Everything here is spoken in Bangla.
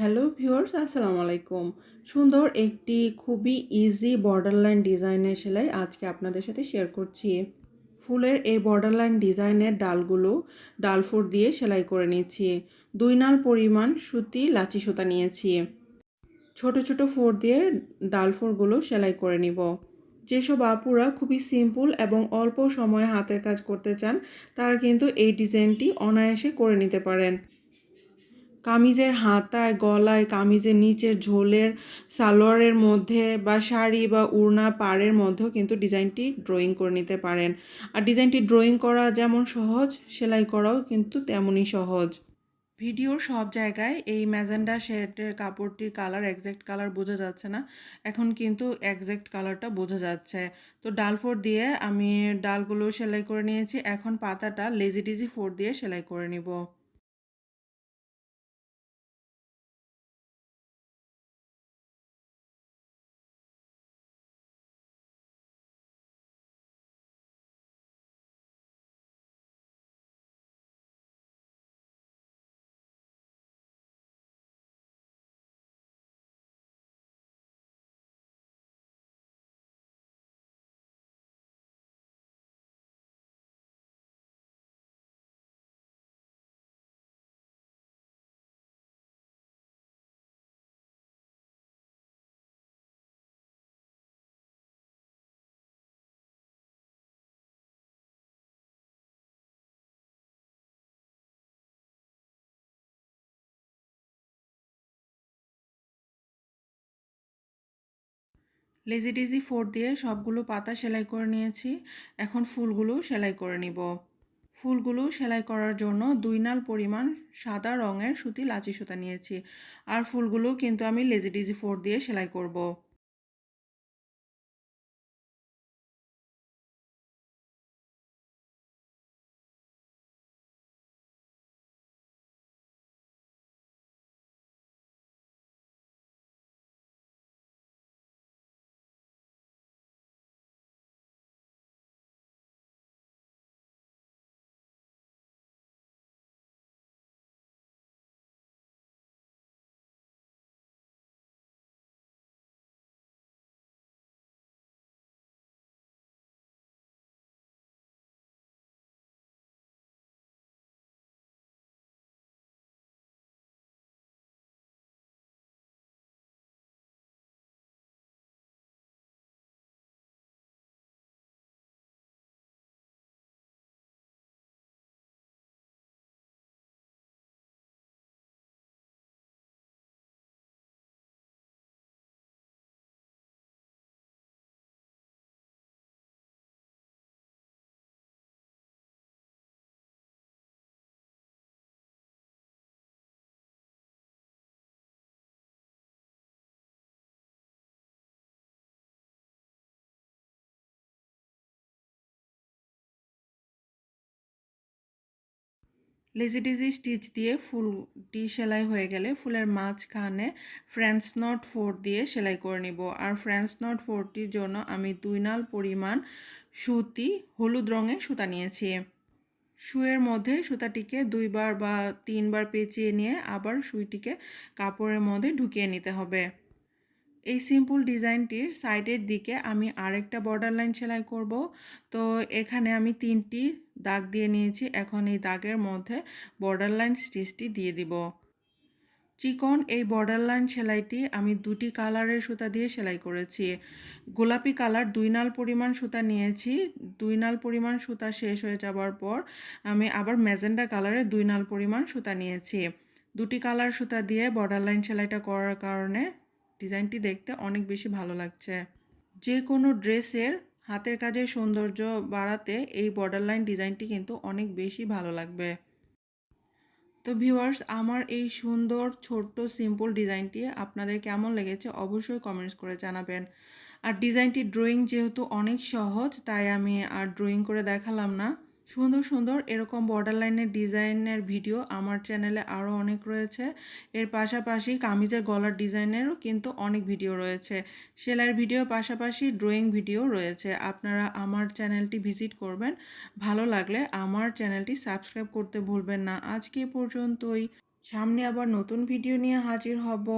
হ্যালো ভিউয়ার্স, আসসালামু আলাইকুম। সুন্দর একটি খুবই ইজি বর্ডারলাইন ডিজাইনের সেলাই আজকে আপনাদের সাথে শেয়ার করছি। ফুলের এই বর্ডারলাইন ডিজাইনের ডালগুলো ডালফোর দিয়ে সেলাই করে নিয়েছি। দুই নাল পরিমাণ সুতি লাচি সুতা নিয়েছি। ছোট ছোট ফোর দিয়ে ডালফোরগুলো সেলাই করে নিব। যেসব আপুরা খুবই সিম্পল এবং অল্প সময়ে হাতের কাজ করতে চান, তারা কিন্তু এই ডিজাইনটি অনায়াসে করে নিতে পারেন। কামিজের হাতায়, গলায়, কামিজের নিচের ঝোলের সালোয়ারের মধ্যে বা শাড়ি বা উড়না পাড়ের মধ্যেও কিন্তু ডিজাইনটি ড্রয়িং করে নিতে পারেন। আর ডিজাইনটি ড্রয়িং করা যেমন সহজ, সেলাই করাও কিন্তু তেমনই সহজ। ভিডিওর সব জায়গায় এই ম্যাজেন্ডা শেডের কাপড়টির কালার একজ্যাক্ট কালার বোঝা যাচ্ছে না। এখন কিন্তু একজ্যাক্ট কালারটা বোঝা যাচ্ছে। তো ডাল ফোর দিয়ে আমি ডালগুলো সেলাই করে নিয়েছি। এখন পাতাটা লেজি ডিজি ফোর দিয়ে সেলাই করে নিব। লেজি ডিজি ফোর দিয়ে সবগুলো পাতা সেলাই করে নিয়েছি। এখন ফুলগুলো সেলাই করে নিব। ফুলগুলো সেলাই করার জন্য দুই নাল পরিমাণ সাদা রঙের সুতি লাচি সুতা নিয়েছি। আর ফুলগুলো কিন্তু আমি লেজি ডিজি ফোর দিয়ে সেলাই করব। লেজি ডিজি স্টিচ দিয়ে ফুলটি সেলাই হয়ে গেলে ফুলের মাঝখানে ফ্রেন্স নট ফোর দিয়ে সেলাই করে নিব। আর ফ্রেন্স নট ফোরটির জন্য আমি দুই নাল পরিমাণ সুতি, হলুদ রঙের সুতা নিয়েছি। শুয়ের মধ্যে সুতাটিকে দুইবার বা তিনবার পেঁচিয়ে নিয়ে আবার সুইটিকে কাপড়ের মধ্যে ঢুকিয়ে নিতে হবে। এই সিম্পল ডিজাইনটির সাইডের দিকে আমি আরেকটা বর্ডার লাইন সেলাই করব। তো এখানে আমি তিনটি দাগ দিয়ে নিয়েছি। এখন এই দাগের মধ্যে বর্ডার লাইন স্টিচটি দিয়ে দিব। চিকন এই বর্ডার লাইন সেলাইটি আমি দুটি কালারের সুতা দিয়ে সেলাই করেছি। গোলাপি কালার দুই নাল পরিমাণ সুতা নিয়েছি। দুই নাল পরিমাণ সুতা শেষ হয়ে যাবার পর আমি আবার ম্যাজেন্ডা কালারের দুই নাল পরিমাণ সুতা নিয়েছি। দুটি কালার সুতা দিয়ে বর্ডার লাইন সেলাইটা করার কারণে ডিজাইনটি দেখতে অনেক বেশি ভালো লাগছে। যে কোনো ড্রেসের হাতের কাজের সৌন্দর্য বাড়াতে এই বর্ডার লাইন ডিজাইনটি কিন্তু অনেক বেশি ভালো লাগবে। তো ভিউয়ার্স আমার এই সুন্দর ছোট্ট সিম্পল ডিজাইনটি আপনাদের কেমন লেগেছে অবশ্যই কমেন্টস করে জানাবেন। আর ডিজাইনটি ড্রয়িং যেহেতু অনেক সহজ, তাই আমি আর ড্রয়িং করে দেখালাম না। সুন্দর সুন্দর এরকম বর্ডার লাইনের ডিজাইনের ভিডিও আমার চ্যানেলে আরও অনেক রয়েছে। এর পাশাপাশি কামিজের গলার ডিজাইনেরও কিন্তু অনেক ভিডিও রয়েছে। সেলাইয়ের ভিডিও পাশাপাশি ড্রয়িং ভিডিও রয়েছে। আপনারা আমার চ্যানেলটি ভিজিট করবেন। ভালো লাগলে আমার চ্যানেলটি সাবস্ক্রাইব করতে ভুলবেন না। আজকে পর্যন্তই। সামনে আবার নতুন ভিডিও নিয়ে হাজির হব।